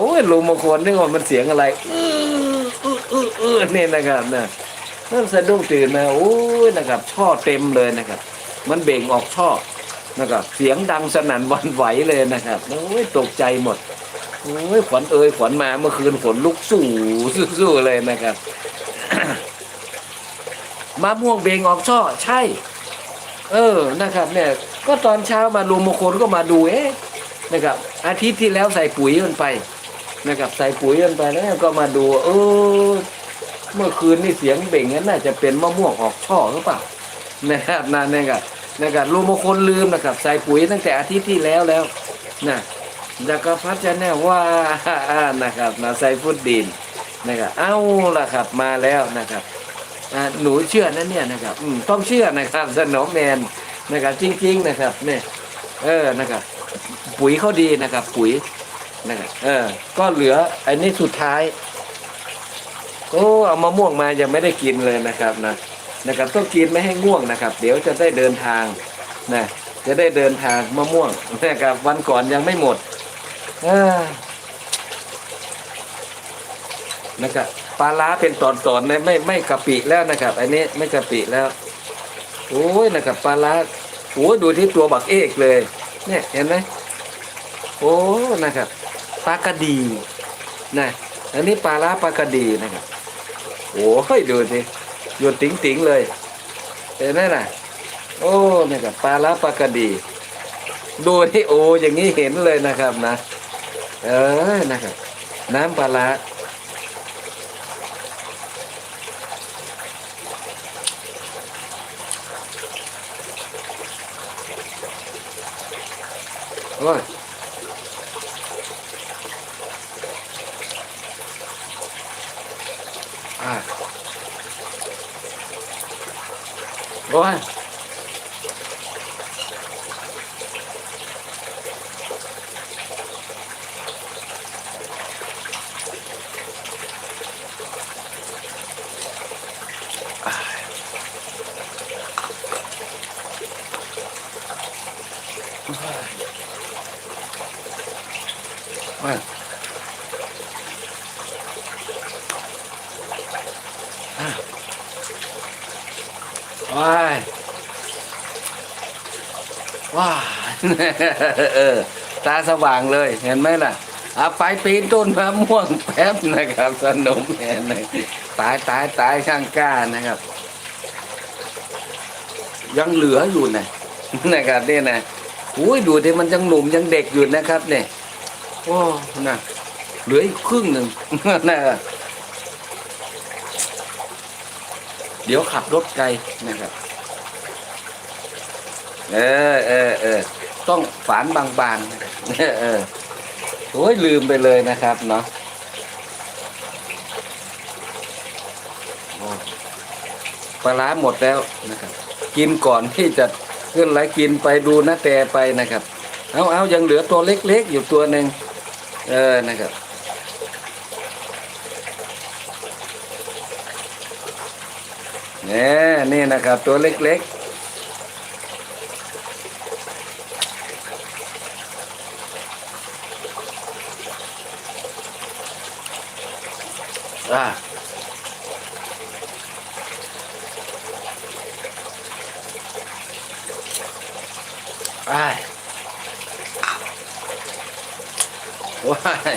โอ้ยลุงมงคลนึกว่ามันเสียงอะไรอื้ออื้ออืออือนี่นะครับนะเริ่มสะดุ้งตื่นมาโอ้ยนะครับ ช่อเต็มเลยนะครับ มันเบ่งออกช่อนะครับ เสียงดังสนั่นวันไหวเลยนะครับโอ้ยตกใจหมดโอ้ยขวัญเอ่ยขวัญมาเมื่อคืนฝนลุกสู้สู้ๆเลยนะครับมะม่วงเบ่งออกช่อใช่ เออนะครับ เนี่ย ก็ตอนเช้ามาลุงมงคลก็มาดูเอ๊ะนะครับ อาทิตย์ที่แล้วใส่ปุ๋ยมันไป นะครับใส่ปุ๋ยมันไปแล้วก็มาดู เออ เมื่อคืนนี่เสียงเบ่งนั้นน่าจะเป็นมะม่วงออกช่อหรือเปล่านะครับนั่นนะครับนะครับลุงมงคลลืมนะครับ ใส่ปุ๋ยตั้งแต่อาทิตย์ที่แล้วแล้วนะจักรพัฒน์จะแน่ว่านะครับนะใส่ฟุตดินนะครับเอ้าล่ะครับมาแล้วนะครับหนูเชื่อนะเนี่ยนะครับต้องเชื่อนะครับสนอแมนนะครับจริง ๆ นะครับเนี่ยเออนะครับปุ๋ยเขาดีนะครับ ปุ๋ย นะครับเออ ก็เหลืออันนี้สุดท้าย โอ้เอามะม่วงมายังไม่ได้กินเลยนะครับนะนะครับต้องกินไม่ให้ง่วงนะครับ เดี๋ยวจะได้เดินทางนะจะได้เดินทางมะม่วงนะครับ วันก่อนยังไม่หมดนะครับปลาล้าเป็นตอนๆนะไม่ไม่กะปิแล้วนะครับ อันนี้ไม่กะปิแล้วโอ้ยนะครับปลาล้าโอ้ดูที่ตัวบักเอกเลย เนี่ยเห็นไหมโอ้นะครับ ปลากระดีนะอันนี้ปลาล้าปลากระดีนะครับโอ้ยดูสิหยุดติ๋งติ๋งๆเลยเห็นไหมน่ะ โอ้นะครับปลาล้าปลากระดีดูที่โอ้อย่างนี้เห็นเลยนะครับนะ เออนะครับ น้ำปลาร้าโอ้ย อะโอ้ยโอ้ยอะ โอ้ยว้าเออตาสว่างเลยเห็นไหมล่ะเอาไปปีนต้นมะม่วงแป๊บนะครับ สนุกเห็นเลยตายตายตายช่างกล้านะครับ ยังเหลืออยู่นะนะครับเนี่ยนะอุ้ยดูที่มันยังหนุ่มยังเด็กอยู่นะครับเนี่ยโอ้นะเหลืออีกครึ่งหนึ่งนะ เดี๋ยวขับรถไกลนะครับ เออเออเออต้องฝานบางๆนะครับเออเออโอ้ยลืมไปเลยนะครับเนาะปลาร้าหมดแล้วนะครับ กินก่อนที่จะขึ้นไหลกินไปดูนะแต่ไปนะครับ เอาเอายังเหลือตัวเล็กๆอยู่ตัวหนึ่งเออนะครับ นี่ยนี่นะครับ ตัวเล็กๆอ่าอ้ายว้าย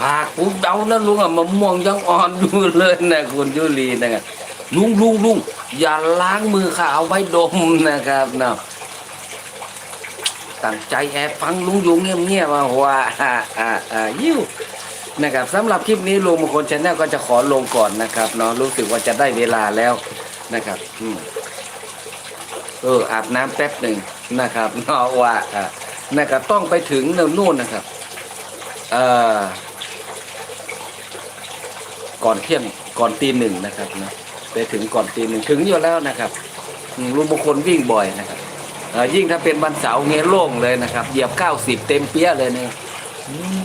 ผากปุ๊บเดานะลุงอะมะม่วงยังอ่อนอยู่เลยนะคุณยุลีนะครับ ลุงลุงลุงอย่าล้างมือค่ะเอาไว้ดมนะครับเนาะตั้งใจแอบฟังลุงอยู่เงียบๆว่าว่าอ่าอ่าอ่ายิ้วนะครับสำหรับคลิปนี้ลุงมงคลชาแนลก็จะขอลงก่อนนะครับเนาะรู้สึกว่าจะได้เวลาแล้วนะครับอืมเอออาบน้ำแป๊บหนึ่งนะครับเนาะว่าอะนะครับต้องไปถึงนู่นนะครับเอ่อก่อนเที่ยงก่อนตีหนึ่งนะครับนะ ไปถึงก่อนตีหนึ่งถึงอยู่แล้วนะครับอืมลุงมงคลวิ่งบ่อยนะครับยิ่งถ้าเป็นวันเสาร์เงี้ยโล่งเลยนะครับ เหยียบเก้าสิบเต็มเปี้ยเลยเนี่ยอืม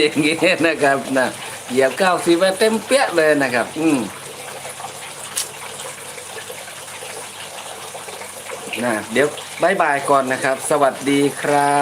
อย่างเงี้ยนะครับนะเหยียบเก้าสิบเต็มเปี้ยเลยนะครับ อืมนะเดี๋ยวบายบายก่อนนะครับ สวัสดีครับ